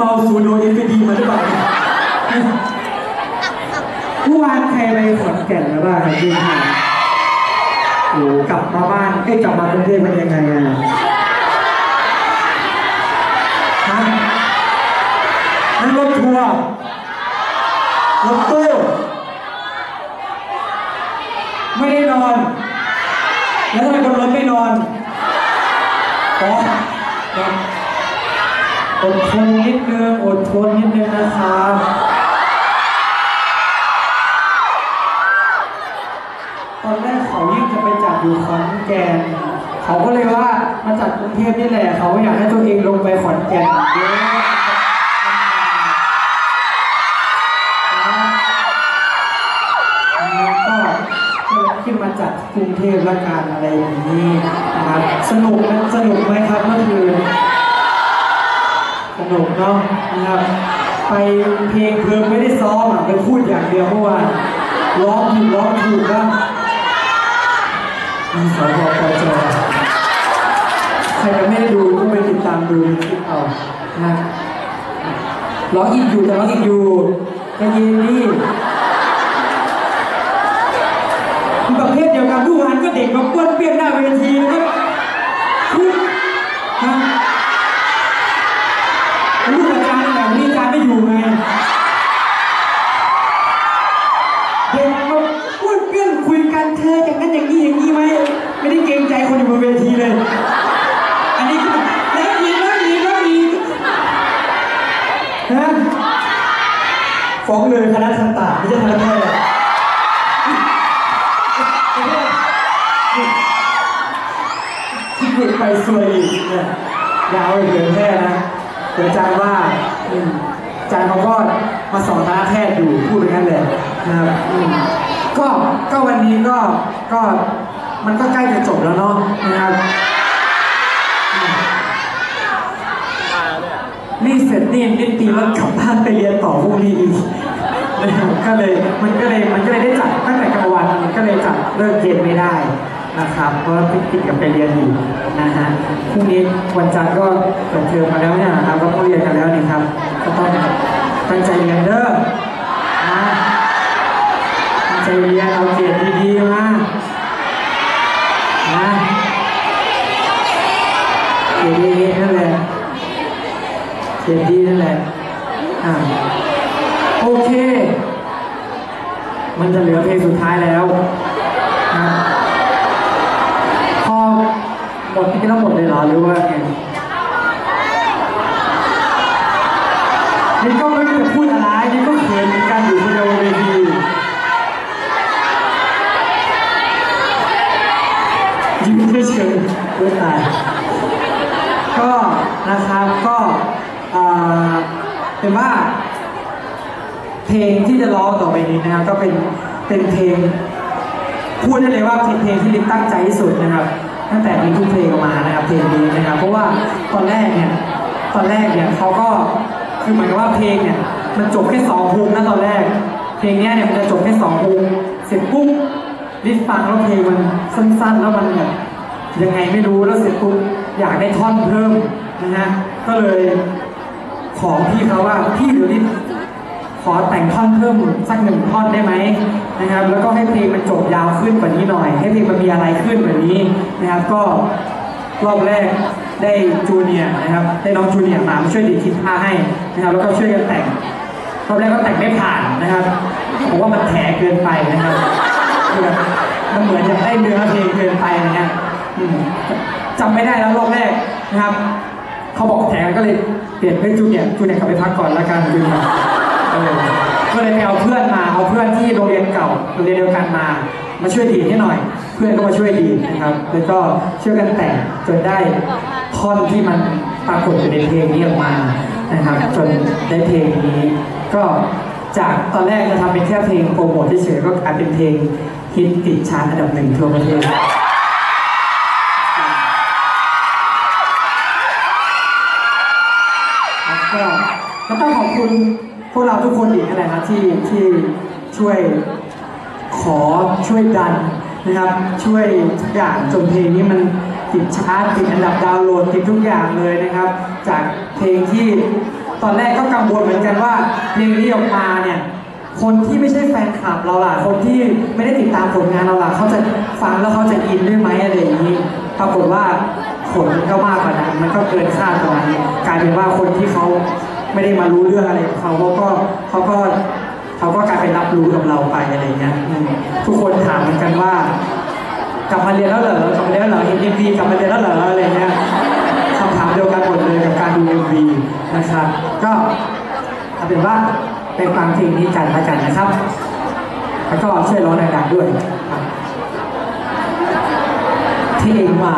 เมาสูโดเอฟดีมาหรือเปล่าเมื่อวานใครไปขอนแก่นหรือเปล่าครับพี่ค่ะโอ้กลับมาบ้านเอ้ยกลับมากรุงเทพเป็นยังไงอะฮะนั่งรถทัวร์รถตู้ไม่ได้นอน แล้วทำไมคนรถไม่นอนอ๋อ อดทนนิดนึงอดทนนิดนึงนะครับตอนแรกเขายิ่งจะไปจัดอยู่ขอนแก่นเขาก็เลยว่ามาจัดกรุงเทพนี่แหละ เขาอยากให้ตัวเองลงไปขอนแก่นเยอะก็ขึ้นมาจัดกรุงเทพละกันอะไรอย่างนี้นะครับสนุกไหมสนุกไหมครับเมื่อคืน เนาะนะครับ ไปเพลงเพลิงไม่ได้ซ้อมอะไปพูดอย่างเดียวเมื่อวานร้องผิดร้องถูกบ้างมีสวปจใครยังไม่ด้ดูก็ไปติดตามดูในคลิปเอานะร้องอีกอยู่แต่ร้องอีกอยู่ใจเย็นดิคือประเภทเดียวกันผู้วานก็เด็กมาป้วนเปี้ยนหน้าเวทีก็พูดนะ คนอยู่บนเวทีเลย อันนี้คือแล้วอีกแล้วอีกแล้วอีกนะฟ้องเลยคณะทันตาไม่ใช่คณะแพทย์ที่หลุดไปสวยอีกเนี่ยยาวอีกเกินแค่นะเดี๋ยวจารย์ว่าจารย์เขาก็มาสอนคณะแพทย์อยู่พูดอย่างนั้นเลยนะครับก็ก็วันนี้ก็ก็ มันก็ใกล้จะจบแล้วเนาะนะครับนี่เสร็จนี่นิดปีแล้วกลับบ้านไปเรียนต่อพรุ่งนี้อีกนะครับก็เลยมันก็เลยมันก็เลยได้จัดตั้งแต่กลางวันมันก็เลยจัดเลิกเย็นไม่ได้นะครับเพราะว่าติดกับไปเรียนอยู่นะฮะพรุ่งนี้วันจันทร์ก็เปิดเทอมมาแล้วเนี่ยนะครับก็ต้องเรียนกันแล้วนี่ครับก็ต้องตั้งใจเรียนเด้อนะตั้งใจเรียนเอาเกรดดีๆมานะเกรดดีๆนั่นแหละเกรดดีนั่นแหละอ่าโอเค มันจะเหลือเพลงสุดท้ายแล้วนะพอหมดที่ทั้ง หมดเลยเหรือว่าไงนี่ก็ไม่รู้จะพูดอะไรนี่ก็เขินเหมือนกันอยู่คนเดียวบนเวทียิ้มเฉยๆเพื่อตายก็นะครับก็เอ่อเป็นว่า เพลงที่จะร้องต่อไปนี้นะครับก็เป็นเป็นเพลงพูดได้เลยว่าเป็นเพลงที่ลิศตั้งใจที่สุดนะครับ ตั้งแต่มีทุเพลงมานะครับเพลงนี้นะครับ เพราะว่าตอนแรกเนี่ยตอนแรกเนี่ยเขาก็คือเหมือนกับว่าเพลงเนี่ยมันจบแค่สองฮุกนะตอนแรก เพลงเนี้ยเนี่ยมันจะจบแค่สองฮุกเสร็จปุ๊บลิศฟังแล้วเพลงมันสั้นๆ แล้วมันแบบยังไงไม่รู้แล้วเสร็จปุ๊บอยากได้ท่อนเพิ่มนะฮะก็เลยขอพี่เขาว่าพี่เดี๋ยวลิศ ขอแต่งท่อนเพิ่มสักหนึ่งท่อนได้ไหมนะครับ แล้วก็ให้เพลงมันจบยาวขึ้นกว่านี้หน่อย ให้เพลงมันมีอะไรขึ้นกว่านี้นะครับ ก็รอบแรกได้จูเนียนะครับได้น้องจูเนียมาช่วยดีดกีตาให้นะครับ แล้วก็ช่วยกันแต่งรอบแรกก็แต่งไม่ผ่านนะครับผมว่ามันแถเกินไปนะครับแบบมันเหมือนจะได้เนื้อเพลงเกินไปนะฮะจำไม่ได้แล้วรอบแรกนะครับ เขาบอกแถก็เลยเปลี่ยนเป็นจูเนียจูเนียกลับไปพักก่อนแล้วกันจูเนีย เออก็เลยไปเอาเพื่อนมาเอาเพื่อนที่โรงเรียนเก่าโรงเรียนเดียวกันมามาช่วยดีให้หน่อย เพื่อนก็มาช่วยดีนะครับ แล้วก็ช่วยกันแต่งจนได้ท่อนที่มันปรากฏอยู่ในเพลงนี้ออกมานะครับ จนได้เพลงนี้ ก็จากตอนแรกจะทำเป็นแค่เพลงโปรโมทเฉยๆก็กลายเป็นเพลงฮิตติดชาร์ตอันดับหนึ่งทั่วประเทศแล้วก็ก็ต้องขอบคุณ พวกเราทุกคนอีกนั่นแหละครที่ที่ช่วยขอช่วยดันนะครับ ช่วยทุกอย่างจนเพลงนี้มันติดชาร์ตติดอันดับดาวน์โหลดติดทุกอย่างเลยนะครับ จากเพลงที่ตอนแรกก็กังวลเหมือนกันว่าเพลงนี้ออกมาเนี่ยคนที่ไม่ใช่แฟนคลับเราล่ะ คนที่ไม่ได้ติดตามผลงานเราล่ะเขาจะฟังแล้วเขาจะอินด้วยไหมอะไรอย่างนี้ปรากฏว่าผลมันก็มากกว่านั้นมันก็เกินคาดกว่านั้นกลายเป็นว่าคนที่เขา ไม่ได้มารู้เรื่องอะไรเขาเขาก็เขาก็เขาก็กลายเป็นรับรู้กับเราไปอะไรเงี้ยทุกคนถามเหมือนกันว่ากลับมาเรียนแล้วเหรอกลับมาเรียนแล้วเหรอเห็นเอ็มวีกลับมาเรียนแล้วเหรออะไรเงี้ยคำถามเดียวกันหมดเลยกับการดูเอ็มวีนะครับ ก็เอาเป็นว่าไปฟังเพลงนี้กันละกันนะครับ แล้วก็ช่วยร้องดังๆด้วย ที่เองมา